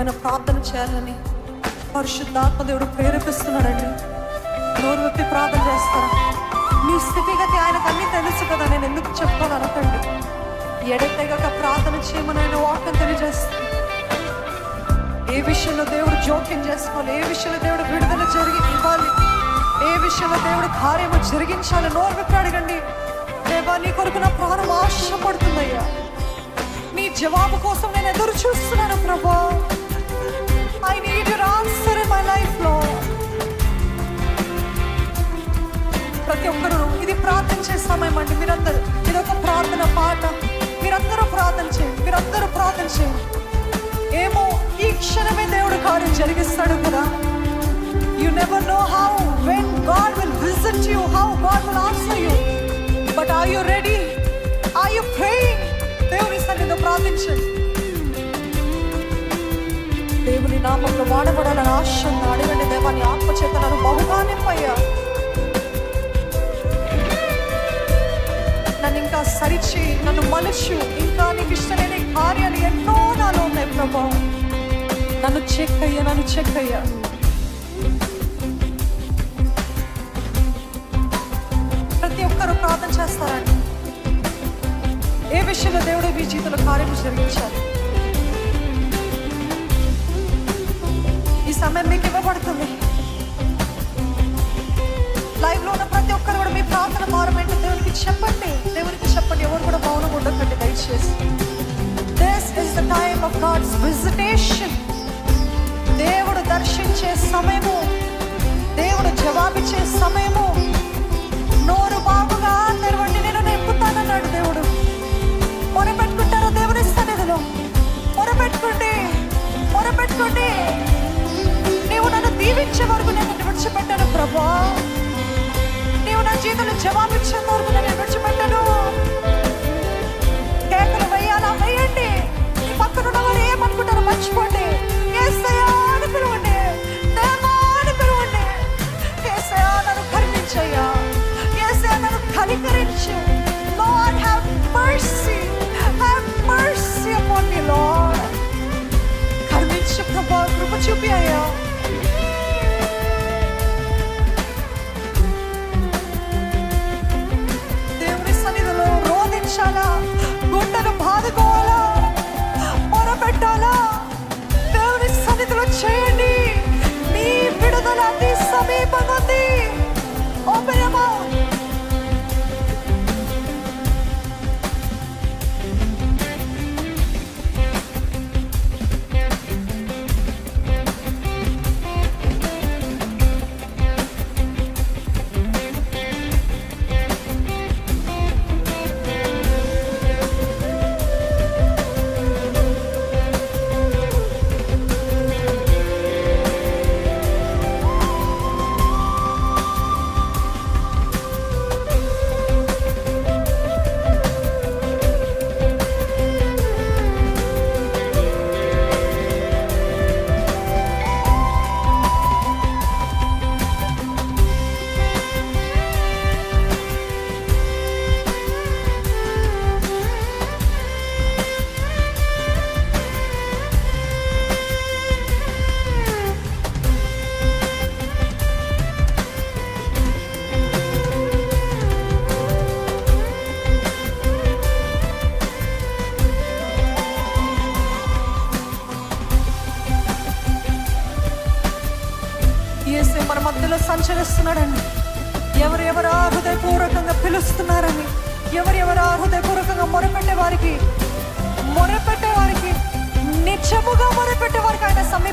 ఏమైనా ప్రార్థన చేయాలని? పరిశుద్ధాత్మ దేవుడు ప్రేరేపిస్తున్నాడండి. నోరు వ్యక్తి ప్రార్థన చేస్తారా? మీ స్థితిగతి ఆయనకు అన్ని తెలుసు కదా నేను ఎందుకు చెప్పాలి అనకండి. ఎడతెగక ప్రార్థన చేయమని ఆయన వాక్యం తెలియజేస్తుంది. ఏ విషయంలో దేవుడు జోక్యం చేసుకోవాలి? ఏ విషయంలో దేవుడు విడుదల జరిగి ఇవ్వాలి? ఏ విషయంలో దేవుడు కార్యము జరిగించాలి? నోరు విప్పి అడగండి. దేవా నీ కొరకు నా ప్రాణం ఆశపడుతుందయ్యా. నీ జవాబు కోసం నేను ఎదురు చూస్తున్నాను ప్రభా. ప్రార్థన చేస్తామేమండి సమయం అండి. మీరందరూ ఇది ఒక ప్రార్థన పాట. మీరందరూ ప్రార్థన చేయండి. మీరందరూ ప్రార్థన చేయండి. ఏమో ఈ క్షణమే దేవుడు కార్యం జరిగిస్తాడు కదా. You never know how when God will visit you how God will answer you but are you ready are you praying దేవుని సన్నిధిలో ప్రార్థించండి దేవుని నామంలో వాడబడాలని ఆశ ఇంకా నన్ను మలుచు. ఇంకా నీకు ఇష్టమైన కార్యాలు ఎన్నో నాలో ఉన్నాయి ప్రభా. నన్ను చెక్ అయ్యా నన్ను చెక్ అయ్యా ప్రతి ఒక్కరూ ప్రార్థన చేస్తారండి. ఏ విషయంలో దేవుడు మీ జీవితంలో కార్యం జరిగించాలి ఈ సమయం మీకు ఇవ్వబడుతుంది. లైవ్లో ఉన్న ప్రతి ఒక్కరు కూడా మీ ప్రార్థన మారమంటే దేవుడికి దేవునికి చెప్పండి. ఎవరు కూడా మౌనం ఉండకండి దయచేసి. This is the time of God's visitation దేవుడు దర్శించే సమయము దేవుడు జవాబిచ్చే సమయము. నోరు బాగుగా తెరవండి నేను నింపుతానన్నాడు దేవుడు. మొరపెట్టుకుంటారా దేవుని సన్నిధిలో? మొరపెట్టుకోండి మొరపెట్టుకోండి. నీవు నన్ను దీవించే వరకు నేను విడిచిపెట్టాను ప్రభా. నీవు నా జీవితంలో జవాబిచ్చే వరకు నేను విడిచి much for the తీరుస్తున్నారని ఎవరెవరు హృదయపూర్వకంగా మొరపెట్టే వారికి మొరపెట్టే వారికి నిత్యముగా మొరపెట్టే వారికి ఆయన సమయం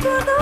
to know.